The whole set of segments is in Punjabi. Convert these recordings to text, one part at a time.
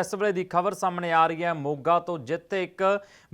ਇਸ ਵੇਲੇ ਦੀ ਖਬਰ ਸਾਹਮਣੇ ਆ ਰਹੀ ਹੈ। ਮੋਗਾ ਤੋਂ ਜਿੱਥੇ ਇੱਕ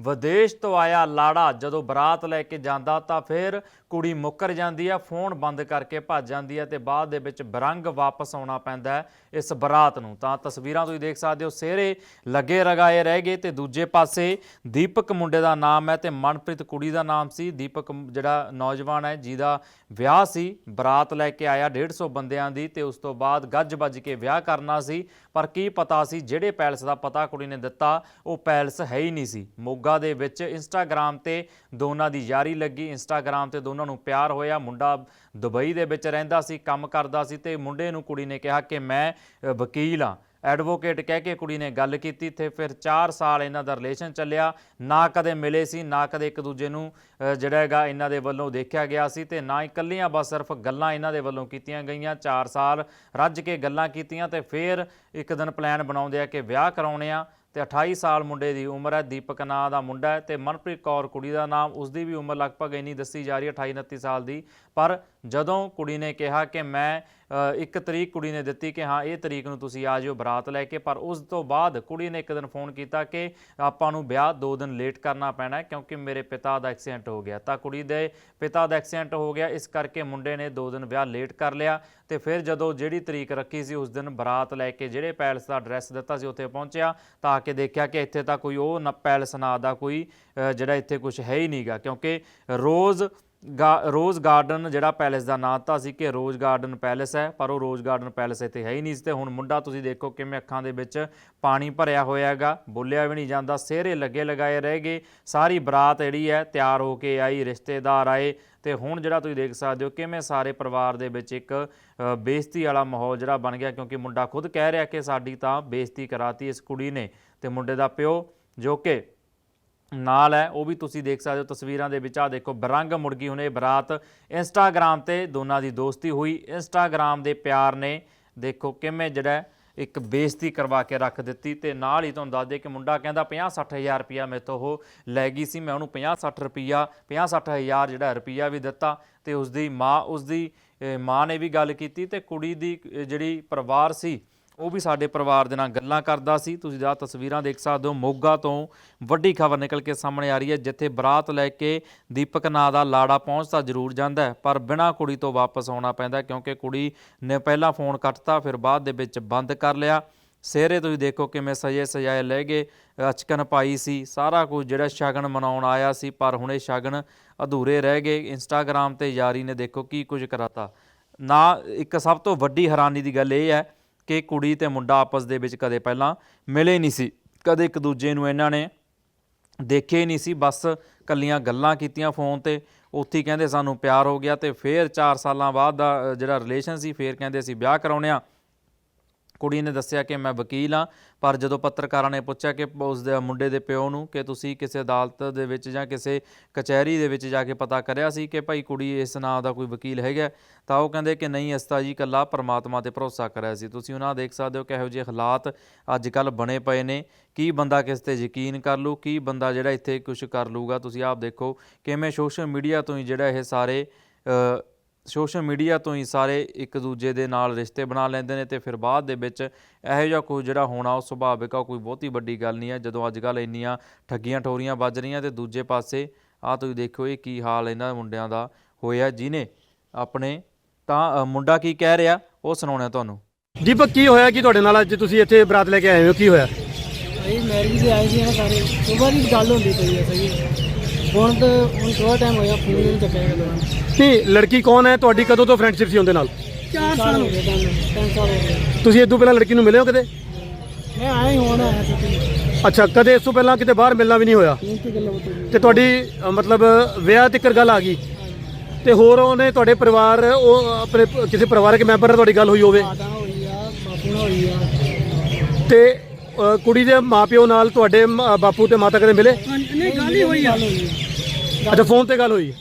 ਵਿਦੇਸ਼ ਤੋਂ ਆਇਆ ਲਾੜਾ, ਜਦੋਂ ਬਰਾਤ ਲੈ ਕੇ ਜਾਂਦਾ ਤਾਂ ਫਿਰ ਕੁੜੀ ਮੁੱਕਰ ਜਾਂਦੀ ਹੈ, ਫੋਨ ਬੰਦ ਕਰਕੇ ਭੱਜ ਜਾਂਦੀ ਹੈ ਤੇ ਬਾਅਦ ਦੇ ਵਿੱਚ ਬਰੰਗ ਵਾਪਸ ਆਉਣਾ ਪੈਂਦਾ ਹੈ ਇਸ ਬਰਾਤ ਨੂੰ। ਤਾਂ ਤਸਵੀਰਾਂ ਤੁਸੀਂ ਦੇਖ ਸਕਦੇ ਹੋ, ਸਿਹਰੇ ਲੱਗੇ ਰਗਾਏ ਰਹਿ ਗਏ ਤੇ ਦੂਜੇ ਪਾਸੇ ਦੀਪਕ ਮੁੰਡੇ ਦਾ ਨਾਮ ਹੈ ਤੇ ਮਨਪ੍ਰੀਤ ਕੁੜੀ ਦਾ ਨਾਮ ਸੀ। ਦੀਪਕ ਜਿਹੜਾ ਨੌਜਵਾਨ ਹੈ, ਜਿਹਦਾ ਵਿਆਹ ਸੀ, ਬਰਾਤ ਲੈ ਕੇ ਆਇਆ 150 ਬੰਦਿਆਂ ਦੀ ਤੇ ਉਸ ਤੋਂ ਬਾਅਦ ਗੱਜ ਵੱਜ ਕੇ ਵਿਆਹ ਕਰਨਾ ਸੀ। ਪਰ ਕੀ ਪਤਾ ਸੀ ਜਿਹੜੇ ਪੈਲਸ ਦਾ ਪਤਾ ਕੁੜੀ ਨੇ ਦਿੱਤਾ, ਉਹ ਪੈਲਸ ਹੈ ਹੀ ਨਹੀਂ ਸੀ। ਮੋਗਾ ਦੇ ਵਿੱਚ ਇੰਸਟਾਗ੍ਰam ਤੇ ਦੋਨਾਂ ਦੀ ਯਾਰੀ ਲੱਗੀ। ਇੰਸਟਾਗ੍ਰam ਤੇ ਦੋਨਾਂ ਨੂੰ ਪਿਆਰ ਹੋਇਆ। ਮੁੰਡਾ ਦੁਬਈ ਦੇ ਵਿੱਚ ਰਹਿੰਦਾ ਸੀ, ਕੰਮ ਕਰਦਾ ਸੀ ਤੇ ਮੁੰਡੇ ਨੂੰ ਕੁੜੀ ਨੇ ਕਿਹਾ ਕਿ ਮੈਂ ਵਕੀਲ ਹਾਂ। ਐਡਵੋਕੇਟ ਕਹਿ ਕੇ ਕੁੜੀ ਨੇ ਗੱਲ ਕੀਤੀ ਤੇ ਫਿਰ 4 ਸਾਲ ਇਹਨਾਂ ਦਾ ਰਿਲੇਸ਼ਨ ਚੱਲਿਆ। ਨਾ ਕਦੇ ਮਿਲੇ ਸੀ, ਨਾ ਕਦੇ ਇੱਕ ਦੂਜੇ ਨੂੰ ਜਿਹੜਾ ਹੈਗਾ ਇਹਨਾਂ ਦੇ ਵੱਲੋਂ ਦੇਖਿਆ ਗਿਆ ਸੀ ਤੇ ਨਾ ਹੀ ਇਕੱਲੀਆਂ, ਬਸ ਸਿਰਫ ਗੱਲਾਂ ਇਹਨਾਂ ਦੇ ਵੱਲੋਂ ਕੀਤੀਆਂ ਗਈਆਂ। 4 ਸਾਲ ਰੱਜ ਕੇ ਗੱਲਾਂ ਕੀਤੀਆਂ ਤੇ ਫਿਰ ਇੱਕ ਦਿਨ ਪਲਾਨ ਬਣਾਉਂਦੇ ਆ ਕਿ ਵਿਆਹ ਕਰਾਉਣੇ ਆ ਤੇ 28 ਸਾਲ ਮੁੰਡੇ ਦੀ ਉਮਰ ਹੈ, ਦੀਪਕ ਨਾਂ ਦਾ ਮੁੰਡਾ ਹੈ ਤੇ ਮਨਪ੍ਰੀਤ ਕੌਰ ਕੁੜੀ ਦਾ ਨਾਮ ਉਸ ਦੀ ਵੀ ਉਮਰ ਲਗਭਗ ਇੰਨੀ ਦੱਸੀ ਜਾ ਰਹੀ ਹੈ 28 29 ਸਾਲ ਦੀ। ਪਰ ਜਦੋਂ ਕੁੜੀ ਨੇ ਕਿਹਾ ਕਿ ਮੈਂ ਇੱਕ ਤਰੀਕ ਕੁੜੀ ਨੇ ਦਿੱਤੀ ਕਿ ਹਾਂ, ਇਹ ਤਰੀਕ ਨੂੰ ਤੁਸੀਂ ਆ ਜਿਓ ਬਰਾਤ ਲੈ ਕੇ। ਪਰ ਉਸ ਤੋਂ ਬਾਅਦ ਕੁੜੀ ਨੇ ਇੱਕ ਦਿਨ ਫੋਨ ਕੀਤਾ ਕਿ ਆਪਾਂ ਨੂੰ ਵਿਆਹ 2 ਦਿਨ ਲੇਟ ਕਰਨਾ ਪੈਣਾ ਕਿਉਂਕਿ ਮੇਰੇ ਪਿਤਾ ਦਾ ਐਕਸੀਡੈਂਟ ਹੋ ਗਿਆ। ਤਾਂ ਕੁੜੀ ਦੇ ਪਿਤਾ ਦਾ ਐਕਸੀਡੈਂਟ ਹੋ ਗਿਆ, ਇਸ ਕਰਕੇ ਮੁੰਡੇ ਨੇ 2 ਦਿਨ ਵਿਆਹ ਲੇਟ ਕਰ ਲਿਆ ਤੇ ਫਿਰ ਜਦੋਂ ਜਿਹੜੀ ਤਰੀਕ ਰੱਖੀ ਸੀ, ਉਸ ਦਿਨ ਬਰਾਤ ਲੈ ਕੇ ਜਿਹੜੇ ਪੈਲਸ ਦਾ ਐਡਰੈਸ ਦਿੱਤਾ ਸੀ, ਉੱਥੇ ਪਹੁੰਚਿਆ ਤਾਂ ਆ ਕੇ ਦੇਖਿਆ ਕਿ ਇੱਥੇ ਤਾਂ ਕੋਈ ਉਹ ਨ- ਪੈਲਸ ਨਾਂ ਦਾ ਕੋਈ ਜਿਹੜਾ ਇੱਥੇ ਕੁਝ ਹੈ ਹੀ ਨਹੀਂਗਾ ਕਿਉਂਕਿ ਰੋਜ਼ ਰੋਜ਼ ਗਾਰਡਨ ਜਿਹੜਾ ਪੈਲੇਸ ਦਾ ਨਾਂ ਤਾਂ ਸੀ ਕਿ ਰੋਜ਼ ਗਾਰਡਨ ਪੈਲੇਸ ਹੈ ਪਰ ਉਹ ਰੋਜ਼ ਗਾਰਡਨ ਪੈਲੇਸ ਇੱਥੇ ਹੈ ਹੀ ਨਹੀਂ ਸੀ ਤੇ ਹੁਣ ਮੁੰਡਾ ਤੁਸੀਂ ਦੇਖੋ ਕਿਵੇਂ ਅੱਖਾਂ ਦੇ ਵਿੱਚ ਪਾਣੀ ਭਰਿਆ ਹੋਇਆ ਹੈਗਾ ਬੋਲਿਆ ਵੀ ਨਹੀਂ ਜਾਂਦਾ ਸਿਹਰੇ ਲੱਗੇ ਲਗਾਏ ਰਹਿ ਗਏ ਸਾਰੀ ਬਰਾਤ ਜਿਹੜੀ ਹੈ ਤਿਆਰ ਹੋ ਕੇ ਆਈ ਰਿਸ਼ਤੇਦਾਰ ਆਏ ਤੇ ਹੁਣ ਜਿਹੜਾ ਤੁਸੀਂ ਦੇਖ ਸਕਦੇ ਹੋ ਕਿਵੇਂ ਸਾਰੇ ਪਰਿਵਾਰ ਦੇ ਵਿੱਚ ਇੱਕ ਅ, ਬੇਇੱਜ਼ਤੀ ਵਾਲਾ ਮਾਹੌਲ ਜਿਹੜਾ ਬਣ ਗਿਆ ਕਿਉਂਕਿ ਮੁੰਡਾ ਖੁਦ ਕਹਿ ਰਿਹਾ ਕਿ ਸਾਡੀ ਤਾਂ ਬੇਇੱਜ਼ਤੀ ਕਰਾਤੀ ਇਸ ਕੁੜੀ ਨੇ ਤੇ ਮੁੰਡੇ ਦਾ ਪਿਓ ਜੋ ਕਿ ਨਾਲ ਹੈ, ਉਹ ਵੀ ਤੁਸੀਂ ਦੇਖ ਸਕਦੇ ਹੋ ਤਸਵੀਰਾਂ ਦੇ ਵਿੱਚ। ਆ ਦੇਖੋ, ਬਰੰਗ ਮੁਰਗੀ ਹੁਣੇ ਬਰਾਤ ਇੰਸਟਾਗ੍ਰam ਤੇ ਦੋਨਾਂ ਦੀ ਦੋਸਤੀ ਹੋਈ। ਇੰਸਟਾਗ੍ਰam ਦੇ ਪਿਆਰ ਨੇ ਦੇਖੋ ਕਿਵੇਂ ਜਿਹੜਾ ਇੱਕ ਬੇਇੱਜ਼ਤੀ ਕਰਵਾ ਕੇ ਰੱਖ ਦਿੱਤੀ ਤੇ ਨਾਲ ਹੀ ਤੁਹਾਨੂੰ ਦੱਸ ਦੇ ਕਿ ਮੁੰਡਾ ਕਹਿੰਦਾ 50 60000 ਰੁਪਿਆ ਮੇਰੇ ਤੋਂ ਉਹ ਲੈ ਗਈ ਸੀ, ਮੈਂ ਉਹਨੂੰ 50 60 ਰੁਪਿਆ 50 60000 ਜਿਹੜਾ ਰੁਪਿਆ ਵੀ ਦਿੱਤਾ ਤੇ ਉਸ ਦੀ ਮਾਂ ਉਸ ਦੀ ਮਾਂ ਨੇ ਵੀ ਗੱਲ ਕੀਤੀ ਤੇ ਕੁੜੀ ਦੀ ਜਿਹੜੀ ਪਰਿਵਾਰ ਸੀ ਉਹ ਵੀ ਸਾਡੇ ਪਰਿਵਾਰ ਦੇ ਨਾਲ ਗੱਲਾਂ ਕਰਦਾ ਸੀ। ਤੁਸੀਂ ਆਹ ਤਸਵੀਰਾਂ ਦੇਖ ਸਕਦੇ ਹੋ, ਮੋਗਾ ਤੋਂ ਵੱਡੀ ਖਬਰ ਨਿਕਲ ਕੇ ਸਾਹਮਣੇ ਆ ਰਹੀ ਹੈ, ਜਿੱਥੇ ਬਰਾਤ ਲੈ ਕੇ ਦੀਪਕ ਨਾਂ ਦਾ ਲਾੜਾ ਪਹੁੰਚਦਾ ਜ਼ਰੂਰ ਜਾਂਦਾ ਹੈ, ਪਰ ਬਿਨਾਂ ਕੁੜੀ ਤੋਂ ਵਾਪਸ ਆਉਣਾ ਪੈਂਦਾ ਕਿਉਂਕਿ ਕੁੜੀ ਨੇ ਪਹਿਲਾਂ ਫੋਨ ਕੱਟਤਾ, ਫਿਰ ਬਾਅਦ ਦੇ ਵਿੱਚ ਬੰਦ ਕਰ ਲਿਆ। ਸਿਹਰੇ ਤੁਸੀਂ ਦੇਖੋ ਕਿਵੇਂ ਸਜੇ ਸਜਾਏ ਲੈ ਗਏ, ਅਚਕਨ ਪਾਈ ਸੀ, ਸਾਰਾ ਕੁਝ ਜਿਹੜਾ ਸ਼ਗਨ ਮਨਾਉਣ ਆਇਆ ਸੀ, ਪਰ ਹੁਣ ਇਹ ਸ਼ਗਨ ਅਧੂਰੇ ਰਹਿ ਗਏ। ਇੰਸਟਾਗ੍ਰam ਤੇ ਯਾਰੀ ਨੇ ਦੇਖੋ ਕੀ ਕੁਝ ਕਰਾਤਾ। ਨਾ, ਇੱਕ ਸਭ ਤੋਂ ਵੱਡੀ ਹੈਰਾਨੀ ਦੀ ਗੱਲ ਇਹ ਹੈ ਕਿ ਕੁੜੀ ਤੇ ਮੁੰਡਾ ਆਪਸ ਦੇ ਵਿੱਚ ਕਦੇ ਪਹਿਲਾਂ ਮਿਲੇ ਨਹੀਂ ਸੀ। ਕਦੇ ਇੱਕ ਦੂਜੇ ਨੂੰ ਇਹਨਾਂ ਨੇ ਦੇਖੇ ਹੀ ਨਹੀਂ ਸੀ। ਬਸ ਕੱਲੀਆਂ ਗੱਲਾਂ ਕੀਤੀਆਂ ਫੋਨ ਤੇ। ਉੱਥੇ ਹੀ ਕਹਿੰਦੇ, ਸਾਨੂੰ ਪਿਆਰ ਹੋ ਗਿਆ। ਤੇ ਫਿਰ 4 ਸਾਲਾਂ ਬਾਅਦ ਦਾ ਜਿਹੜਾ ਰਿਲੇਸ਼ਨ ਸੀ, ਫਿਰ ਕਹਿੰਦੇ, ਅਸੀਂ ਵਿਆਹ ਕਰਾਉਣੇ ਆ। ਕੁੜੀ ਨੇ ਦੱਸਿਆ ਕਿ ਮੈਂ ਵਕੀਲ ਹਾਂ, ਪਰ ਜਦੋਂ ਪੱਤਰਕਾਰਾਂ ਨੇ ਪੁੱਛਿਆ ਕਿ ਉਸ ਦੇ ਮੁੰਡੇ ਦੇ ਪਿਓ ਨੂੰ ਕਿ ਤੁਸੀਂ ਕਿਸੇ ਅਦਾਲਤ ਦੇ ਵਿੱਚ ਜਾਂ ਕਿਸੇ ਕਚਹਿਰੀ ਦੇ ਵਿੱਚ ਜਾ ਕੇ ਪਤਾ ਕਰਿਆ ਸੀ ਕਿ ਭਾਈ ਕੁੜੀ ਇਸ ਨਾਂ ਦਾ ਕੋਈ ਵਕੀਲ ਹੈਗਾ? ਤਾਂ ਉਹ ਕਹਿੰਦੇ ਕਿ ਨਹੀਂ ਅਸਤਾ ਜੀ ਕੱਲਾ ਪਰਮਾਤਮਾ ਤੇ ਭਰੋਸਾ ਕਰਿਆ ਸੀ। ਤੁਸੀਂ ਉਹਨਾਂ ਦੇਖ ਸਕਦੇ ਹੋ ਕਿ ਇਹੋ ਜਿਹੇ ਹਾਲਾਤ ਅੱਜ ਕੱਲ ਬਣੇ ਪਏ ਨੇ। ਕੀ ਬੰਦਾ ਕਿਸ ਤੇ ਯਕੀਨ ਕਰ ਲੂ ਕੀ ਬੰਦਾ ਜਿਹੜਾ ਇੱਥੇ ਕੁਝ ਕਰ ਲੂਗਾ ਤੁਸੀਂ ਆਪ ਦੇਖੋ ਕਿਵੇਂ ਸੋਸ਼ਲ ਮੀਡੀਆ ਤੋਂ ਹੀ ਜਿਹੜਾ ਇਹ ਸਾਰੇ ਸੋਸ਼ਲ ਮੀਡੀਆ ਤੋਂ ਹੀ ਸਾਰੇ ਇੱਕ ਦੂਜੇ ਦੇ ਨਾਲ ਰਿਸ਼ਤੇ ਬਣਾ ਲੈਂਦੇ ਨੇ ਤੇ ਫਿਰ ਬਾਅਦ ਦੇ ਵਿੱਚ ਇਹੋ ਜਿਹਾ ਕੁਝ ਜਿਹੜਾ ਹੋਣਾ ਉਹ ਸੁਭਾਵਿਕ ਆ ਕੋਈ ਬਹੁਤੀ ਵੱਡੀ ਗੱਲ ਨਹੀਂ ਹੈ ਜਦੋਂ ਅੱਜ ਕੱਲ ਇੰਨੀਆਂ ਠੱਗੀਆਂ ਠੋਰੀਆਂ ਵੱਜ ਰਹੀਆਂ ਤੇ ਦੂਜੇ ਪਾਸੇ ਆ ਤੁਸੀਂ ਦੇਖੋ ਇਹ ਕੀ ਹਾਲ ਇਹਨਾਂ ਮੁੰਡਿਆਂ ਦਾ ਹੋਇਆ ਜਿਨੇ ਆਪਣੇ ਤਾਂ ਮੁੰਡਾ ਕੀ ਕਹਿ ਰਿਹਾ ਉਹ ਸੁਣਾਉਣਾ ਤੁਹਾਨੂੰ। ਦੀਪਕ ਕੀ ਹੋਇਆ? ਕਿ ਤੁਹਾਡੇ ਨਾਲ ਅੱਜ ਤੁਸੀਂ ਇੱਥੇ ਬਰਾਤ ਲੈ ਕੇ ਆਏ ਹੋ? ਕੀ ਹੋਇਆ? ਭਾਈ ਮੈਰਿਜ ਦੇ ਆਏ ਸੀ ਨਾ ਸਾਰੇ। ਦੀ ਗੱਲ ਹੁੰਦੀ ਪਈ ਹੈ ਸਹੀ। ਹੁਣ ਤਾਂ ਹੁਣ ਥੋੜਾ ਟਾਈਮ ਹੋਇਆ ਫੋਨ ਨਹੀਂ ਚੱਕਿਆ ਗਿਆ ਨਹੀਂ ਲੜਕੀ ਕੌਣ ਹੈ? ਤੁਹਾਡੀ ਕਦੋਂ ਤੋਂ ਫਰੈਂਡਸ਼ਿਪ ਸੀ ਉਹਦੇ ਨਾਲ? 4 ਸਾਲ ਹੋ ਗਏ ਤੁਹਾਨੂੰ 3 ਸਾਲ ਹੋ ਗਏ। ਤੁਸੀਂ ਇਦੋਂ ਪਹਿਲਾਂ ਲੜਕੀ ਨੂੰ ਮਿਲੇ ਹੋ ਕਦੇ? ਮੈਂ ਆਇਆ ਹੀ ਹੁਣ ਆਇਆ ਸੀ ਅੱਛਾ ਕਦੇ ਇਸ ਤੋਂ ਪਹਿਲਾਂ ਕਿਤੇ ਬਾਹਰ ਮਿਲਣਾ ਵੀ ਨਹੀਂ ਹੋਇਆ? ਤੇ ਗੱਲਾਂ ਬਤੂਗੀ ਤੇ ਤੁਹਾਡੀ ਅ, ਮਤਲਬ ਵਿਆਹ ਤੱਕ ਗੱਲ ਆ ਗਈ। ਤੇ ਹੋਰ ਉਹਨੇ ਤੁਹਾਡੇ ਪਰਿਵਾਰ ਉਹ ਆਪਣੇ ਪ- ਕਿਸੇ ਪਰਿਵਾਰਕ ਮੈਂਬਰ ਨਾਲ ਤੁਹਾਡੀ ਗੱਲ ਹੋਈ ਹੋਵੇ? ਮਾਤਾ ਨਾਲ ਹੋਈ ਆ ਬਾਪੂ ਨਾਲ ਹੋਈ ਆ। ਤੇ ਅ, ਕੁੜੀ ਦੇ ਮਾਪਿਓ ਨਾਲ ਤੁਹਾਡੇ ਮ- ਬਾਪੂ ਤੇ ਮਾਤਾ ਕਦੇ ਮਿਲੇ? ਨਹੀਂ ਗੱਲ ਹੀ ਹੋਈ ਆ। ਅੱਛਾ ਫੋਨ ਤੇ ਗੱਲ ਹੋਈ।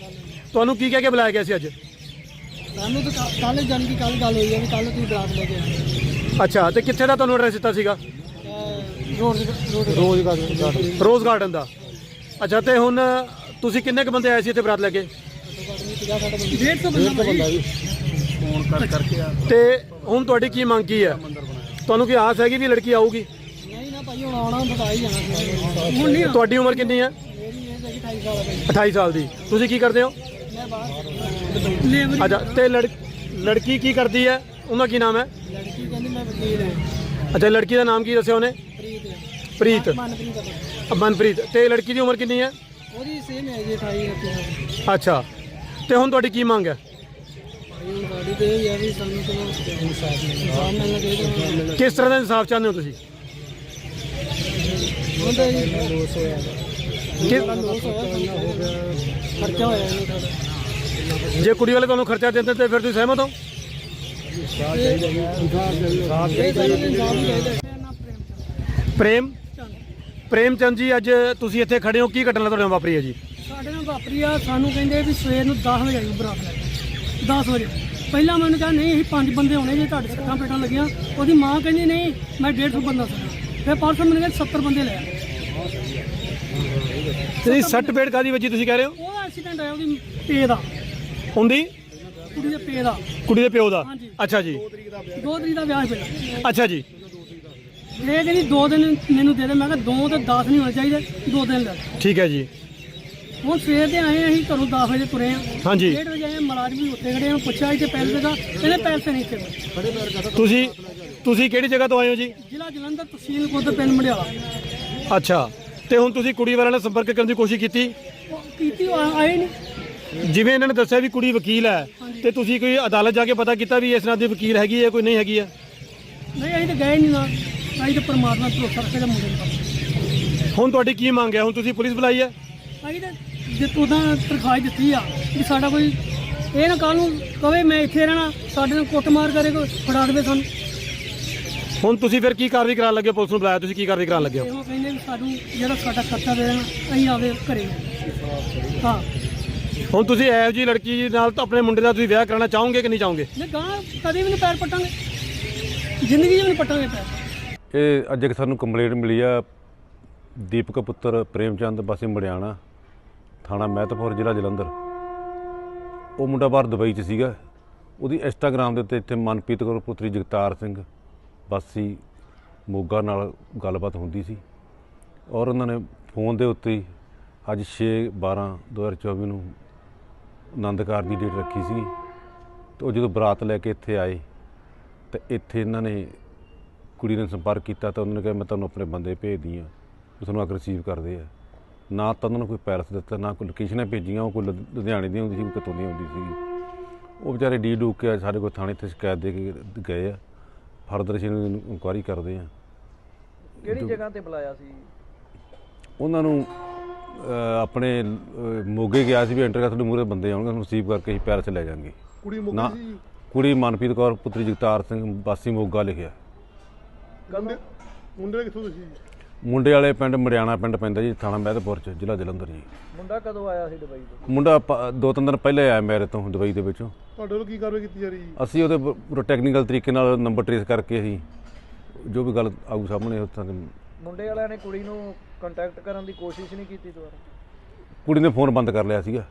ਤੁਹਾਨੂੰ ਕੀ ਕਹਿ ਕੇ ਬੁਲਾਇਆ ਗਿਆ ਸੀ ਅੱਜ? ਸਾਨੂੰ ਤਾਂ ਕੱਲ ਜਾਣ ਦੀ ਕੱਲ ਗੱਲ ਹੋਈ ਆ ਵੀ ਕੱਲ ਤੁਸੀਂ ਬਰਾਤ ਲੈ ਕੇ ਆਏ ਅੱਛਾ ਤੇ ਕਿੱਥੇ ਦਾ ਤੁਹਾਨੂੰ ਐਡਰੈਸ ਦਿੱਤਾ ਸੀਗਾ? Road rose garden rose garden ਦਾ। ਅੱਛਾ ਤੇ ਹੁਣ ਤੁਸੀਂ ਕਿੰਨੇ ਕ ਬੰਦੇ ਆਏ ਸੀ ਇੱਥੇ ਬਰਾਤ ਲੈ ਕੇ? 150 ਬੰਦਾ ਵੀ ਤੇ ਹੁਣ ਤੁਹਾਡੀ ਕੀ ਮੰਗ ਕੀ ਹੈ? ਤੁਹਾਨੂੰ ਕੀ ਆਸ ਹੈਗੀ ਵੀ ਲੜਕੀ ਆਊਗੀ? ਨਹੀਂ ਨਾ ਮੈਂ ਭਾਈ ਹੁਣ ਆਉਣਾ ਬਤਾ ਹੀ ਜਾਣਾ ਸੀ। ਹੁਣ ਨਹੀਂ ਤੁਹਾਡੀ ਉਮਰ ਕਿੰਨੀ ਹੈ? ਮੇਰੀ ਏਜ ਹੈਗੀ 28 ਸਾਲ ਭਾਈ। 28 ਸਾਲ ਦੀ। ਤੁਸੀਂ ਕੀ ਕਰਦੇ ਹੋ? ਲੇਬਰ ਅੱਛਾ ਤੇ ਲੜ ਲੜਕੀ ਕੀ ਕਰਦੀ ਹੈ? ਉਹਦਾ ਕੀ ਨਾਮ ਹੈ? ਲੜਕੀ ਕਹਿੰਦੀ ਮੈਂ ਵਕੀਲ ਹਾਂ। ਅੱਛਾ ਲੜਕੀ ਦਾ ਨਾਮ ਕੀ ਦੱਸਿਆ ਉਹਨੇ? ਪ੍ਰੀਤ ਪ੍ਰੀਤ। ਮਨਪ੍ਰੀਤ ਦਾ ਮਨਪ੍ਰੀਤ। ਤੇ ਲੜਕੀ ਦੀ ਉਮਰ ਕਿੰਨੀ ਹੈ? ਉਹਦੀ ਸੇਮ ਹੈ ਜੀ 28 ਰੱਖੀ ਹੈ ਅੱਛਾ। ਤੇ ਹੁਣ ਤੁਹਾਡੀ ਕੀ ਮੰਗ ਹੈ? ਭਾਈ ਹੁਣ ਸਾਡੀ ਤੇ ਇਹ ਹੈ ਵੀ ਸਾਨੂੰ ਚਲੋ ਇਨਸਾਫ ਮਿਲਣਾ ਚਾਹੀਦਾ। ਕਿਸ ਤਰ੍ਹਾਂ ਦਾ ਇਨਸਾਫ ਚਾਹੁੰਦੇ ਹੋ ਤੁਸੀਂ? ਹੁੰਦਾ ਜੀ ਲੋਸ ਹੋਇਆ। ਕਿ ਲੋਸ ਹੋਇਆ ਖਰਚਾ ਹੋਇਆ ਨਹੀਂ ਸਾਡਾ। ਜੇ ਕੁੜੀ ਵਾਲੇ ਤੁਹਾਨੂੰ ਖਰਚਾ ਦਿੰਦੇ ਤੇ ਫਿਰ ਤੁਸੀਂ ਸਹਿਮਤ ਹੋ? ਪ੍ਰੇਮ? ਪ੍ਰੇਮ ਚੰਦ ਜੀ ਅੱਜ ਤੁਸੀਂ ਇੱਥੇ ਖੜੇ ਹੋ ਕੀ ਘਟਨਾ ਤੁਹਾਡੇ ਨਾਲ ਵਾਪਰੀ ਹੈ ਜੀ? ਸਾਡੇ ਨਾਲ ਵਾਪਰੀ ਆ ਸਾਨੂੰ ਕਹਿੰਦੇ ਵੀ ਸਵੇਰ ਨੂੰ 10 ਵਜੇ ਆਈ ਬਰਾਤ ਲੈ ਕੇ। 10 ਵਜੇ। ਪਹਿਲਾਂ ਮੈਨੂੰ ਕਿਹਾ ਨਹੀਂ ਅਸੀਂ ਪੰਜ ਬੰਦੇ ਹੋਣੇ ਜੇ ਤੁਹਾਡੇ ਸੱਟਾਂ ਪੇਟਾਂ ਲੱਗੀਆਂ। ਉਹਦੀ ਮਾਂ ਕਹਿੰਦੀ ਨਹੀਂ ਮੈਂ 150 ਬੰਦਾ ਸੀ ਫਿਰ ਪਰਸੋਂ ਮੈਨੂੰ ਕਹਿੰਦੇ 70 ਬੰਦੇ ਲੈ। ਤੁਸੀਂ ਸੱਟ ਪੇੜ ਕਾਦੀ ਵੱਜੀ ਤੁਸੀਂ ਕਹਿ ਰਹੇ ਹੋ? ਉਹ ਐਕਸੀਡੈਂਟ ਆਇਆ ਉਹਦੀ ਪੇ ਦਾ। ਹੁੰਦੀ? ਕੁੜੀ ਦੇ ਪੇ ਦਾ। ਕੁੜੀ ਦੇ ਪਿਓ ਦਾ? ਹਾਂਜੀ। ਅੱਛਾ ਜੀ। ਦੋ ਤਰੀਕ ਦਾ ਵਿਆਹ ਪਹਿਲਾਂ ਅੱਛਾ ਜੀ। ਇਹ ਕਹਿੰਦੀ ਦੋ ਦਿਨ ਮੈਨੂੰ ਦੇ ਦੇ ਮੈਂ ਕਿਹਾ ਦੋ ਤੇ 10 ਨਹੀਂ ਹੋਣੇ ਚਾਹੀਦੇ ਦੋ ਦਿਨ ਲੈ। ਠੀਕ ਹੈ ਜੀ। ਹੁਣ ਸਵੇਰ ਦੇ ਆਏ ਅਸੀਂ ਘਰੋਂ 10 ਵਜੇ ਤੁਰੇ ਆ। ਹਾਂਜੀ। 1:30 ਵਜੇ ਆਏ ਮੁਲਾਜ਼ਮ ਵੀ ਖੜੇ ਆ ਪੁੱਛਿਆ ਇੱਥੇ ਪੈਸੇ ਦਾ ਕਹਿੰਦੇ ਪੈਸੇ ਨਹੀਂ ਇੱਥੇ ਤੁਸੀਂ ਤੁਸੀਂ ਕਿਹੜੀ ਜਗ੍ਹਾ ਤੋਂ ਆਏ ਹੋ ਜੀ? ਜ਼ਿਲ੍ਹਾ ਜਲੰਧਰ ਤਹਿਸੀਲ ਗੁੱਦ ਪਿੰਡ ਮੜਿਆਲਾ ਅੱਛਾ। ਤੇ ਹੁਣ ਤੁਸੀਂ ਕੁੜੀ ਵਾਲਿਆਂ ਨਾਲ ਸੰਪਰਕ ਕਰਨ ਦੀ ਕੋਸ਼ਿਸ਼ ਕੀਤੀ? ਉਹ ਕੀਤੀ ਉਹ ਆ- ਆਏ ਨਹੀਂ। ਜਿਵੇਂ ਇਹਨਾਂ ਨੇ ਦੱਸਿਆ ਵੀ ਕੁੜੀ ਵਕੀਲ ਹੈ ਤੇ ਤੁਸੀਂ ਕੋਈ ਅਦਾਲਤ ਜਾ ਕੇ ਪਤਾ ਕੀਤਾ ਵੀ ਇਸ ਨਾਲ ਦੀ ਵਕੀਲ ਹੈਗੀ ਹੈ ਕੋਈ ਨਹੀਂ ਹੈਗੀ ਹੈ? ਨਹੀਂ ਅਸੀਂ ਤਾਂ ਗਏ ਨਹੀਂ ਨਾ। ਅਸੀਂ ਤਾਂ ਪਰਮਾਤਮਾ ਤੋਂ ਰੱਖੇ ਦਾ ਮੁੰਡੇ ਨੂੰ ਹੁਣ ਤੁਹਾਡੀ ਕੀ ਮੰਗ ਹੈ? ਹੁਣ ਤੁਸੀਂ ਪੁਲਿਸ ਬੁਲਾਈ ਹੈ? ਅਸੀਂ ਤਾਂ ਜੇ ਉਹਦਾ ਤਰਖਾਹ ਦਿੱਤੀ ਆ ਵੀ ਸਾਡਾ ਕੋਈ ਇਹ ਨਾ ਕੱਲ ਨੂੰ ਕਵੇ ਮੈਂ ਇੱਥੇ ਰਹਿਣਾ ਸਾਡੇ ਨਾਲ ਕੁੱਟਮਾਰ ਕਰੇ ਕੋਈ ਫੜਾ ਦੇਵੇ ਸਾਨੂੰ। ਹੁਣ ਤੁਸੀਂ ਫਿਰ ਕੀ ਕਾਰਵਾਈ ਕਰਾਉਣ ਲੱਗੇ ਹੋ? ਪੁਲਿਸ ਨੂੰ ਬੁਲਾਇਆ ਤੁਸੀਂ ਕੀ ਕਾਰਵਾਈ ਕਰਾਉਣ ਲੱਗੇ ਹੋ? ਇਹੋ ਕਹਿੰਦੇ ਵੀ ਸਾਨੂੰ ਜਿਹੜਾ ਸਾਡਾ ਖਰਚਾ ਦੇ ਦੇਣਾ ਅਸੀਂ ਆਵੇ ਘਰੇ। ਹਾਂ। ਹੁਣ ਤੁਸੀਂ ਇਹੋ ਜੀ ਲੜਕੀ ਨਾਲ ਤਾਂ ਆਪਣੇ ਮੁੰਡੇ ਦਾ ਤੁਸੀਂ ਵਿਆਹ ਕਰਾਉਣਾ ਚਾਹੋਗੇ ਕਿ ਨਹੀਂ ਚਾਹੋਗੇ? ਨਹੀਂ ਗਾਂ ਕਦੇ ਵੀ ਨਹੀਂ ਪੈਰ ਪਟਾਂਗੇ। ਜ਼ਿੰਦਗੀ 'ਚ ਵੀ ਨਹੀਂ ਪਟਾਂਗੇ ਪੈਰ। ਇਹ ਅੱਜ ਇੱਕ ਸਾਨੂੰ ਕੰਪਲੇਂਟ ਮਿਲੀ ਆ ਦੀਪਕ ਪੁੱਤਰ ਪ੍ਰੇਮਚੰਦ ਵਾਸੀ ਮੜਿਆਣਾ ਥਾਣਾ ਮਹਿਤਪੁਰ ਜ਼ਿਲ੍ਹਾ ਜਲੰਧਰ। ਉਹ ਮੁੰਡਾ ਬਾਹਰ ਦੁਬਈ 'ਚ ਸੀਗਾ। ਉਹਦੀ ਇੰਸਟਾਗ੍ਰam ਦੇ ਉੱਤੇ ਇੱਥੇ ਮਨਪ੍ਰੀਤ ਕੌਰ ਪੁੱਤਰੀ ਜਗਤਾਰ ਸਿੰਘ ਵਾਸੀ ਮੋਗਾ ਨਾਲ ਗੱਲਬਾਤ ਹੁੰਦੀ ਸੀ। ਔਰ ਉਹਨਾਂ ਨੇ ਫੋਨ ਦੇ ਉੱਤੇ ਹੀ ਅੱਜ 6 12 2024 ਨੂੰ ਆਨੰਦਕਾਰ ਦੀ ਡੇਟ ਰੱਖੀ ਸੀ ਤੇ ਉਹ ਜਦੋਂ ਬਰਾਤ ਲੈ ਕੇ ਇੱਥੇ ਆਏ ਤੇ ਇੱਥੇ ਇਹਨਾਂ ਨੇ ਕੁੜੀ ਨੇ ਸੰਪਰਕ ਕੀਤਾ ਤਾਂ ਉਹਨਾਂ ਨੇ ਕਿਹਾ ਮੈਂ ਤੁਹਾਨੂੰ ਆਪਣੇ ਬੰਦੇ ਭੇਜਦੀ ਆ ਉਹ ਤੁਹਾਨੂੰ ਕੇ ਰਿਸੀਵ ਕਰਦੇ ਆ। ਨਾ ਤਾਂ ਉਹਨਾਂ ਨੂੰ ਕੋਈ ਪੈਰਸ ਦਿੱਤਾ ਨਾ ਕੋਈ ਲੋਕੇਸ਼ਨਾਂ ਭੇਜੀਆਂ ਉਹ ਕੋਈ ਲੁਧਿਆਣੇ ਦੀ ਹੁੰਦੀ ਸੀ ਕੋਈ ਕਿਤੋਂ ਦੀ ਹੁੰਦੀ ਸੀ। ਉਹ ਵਿਚਾਰੇ ਡੀ ਡੂਕ ਕੇ ਸਾਡੇ ਕੋਲ ਥਾਣੇ ਤੇ ਸ਼ਿਕਾਇਤ ਦੇ ਕੇ ਗਏ ਆ। ਫਰਦਰ ਅਸੀਂ ਇਨਕੁਆਰੀ ਕਰਦੇ ਆ। ਕਿਹੜੀ ਜਗ੍ਹਾ ਤੇ ਬੁਲਾਇਆ ਸੀ? ਉਹਨਾਂ ਨੂੰ ਆਪਣੇ ਮੋਗੇ ਗਿਆ ਸੀ ਵੀ ਐਂਟਰ ਕਰ ਤੁਹਾਡੇ ਮੂਹਰੇ ਬੰਦੇ ਆਉਣਗੇ ਤੁਹਾਨੂੰ ਰਿਸੀਵ ਕਰਕੇ ਅਸੀਂ ਪੈਰਸ ਲੈ ਜਾਾਂਗੇ। ਕੁੜੀ ਮੋਗੇ ਸੀ? ਕੁੜੀ ਮਨਪ੍ਰੀਤ ਕੌਰ ਪੁੱਤਰੀ ਜਗਤਾਰ ਸਿੰਘ ਵਾਸੀ ਮੋਗਾ ਲਿਖਿਆ। ਕਦੋਂ ਮੁੰਡੇ ਕਿੱਥੋਂ ਤੁਸੀਂ ਮੁੰਡੇ ਵਾਲੇ ਪਿੰਡ ਮੜਿਆਣਾ ਪਿੰਡ ਪੈਂਦਾ ਜੀ ਥਾਣਾ ਮਹਿਤਪੁਰ ਚ ਜ਼ਿਲ੍ਹਾ ਜਲੰਧਰ ਜੀ। ਮੁੰਡਾ ਕਦੋਂ ਆਇਆ ਸੀ ਦੁਬਈ ਤੋਂ? ਮੁੰਡਾ ਦੋ ਤਿੰਨ ਦਿਨ ਪਹਿਲੇ ਆਇਆ ਮੇਰੇ ਤੋਂ ਦੁਬਈ ਦੇ ਵਿੱਚੋਂ। ਤੁਹਾਡੇ ਵੱਲੋਂ ਕੀ ਕਾਰਵਾਈ ਕੀਤੀ ਜਾ ਰਹੀ ਹੈ ਅਸੀਂ ਉਹਦੇ ਪੂਰਾ ਟੈਕਨੀਕਲ ਤਰੀਕੇ ਨਾਲ ਨੰਬਰ ਟ੍ਰੇਸ ਕਰਕੇ ਅਸੀਂ ਜੋ ਵੀ ਗੱਲ ਆਊ ਸਾਹਮਣੇ ਉੱਥਾਂ ਦੇ ਮੁੰਡੇ ਵਾਲਿਆਂ ਨੇ ਕੁੜੀ ਨੂੰ ਕੰਟੈਕਟ ਕਰਨ ਦੀ ਕੋਸ਼ਿਸ਼ ਨਹੀਂ ਕੀਤੀ ਦੁਬਾਰਾ? ਕੁੜੀ ਨੇ ਫੋਨ ਬੰਦ ਕਰ ਲਿਆ ਸੀਗਾ।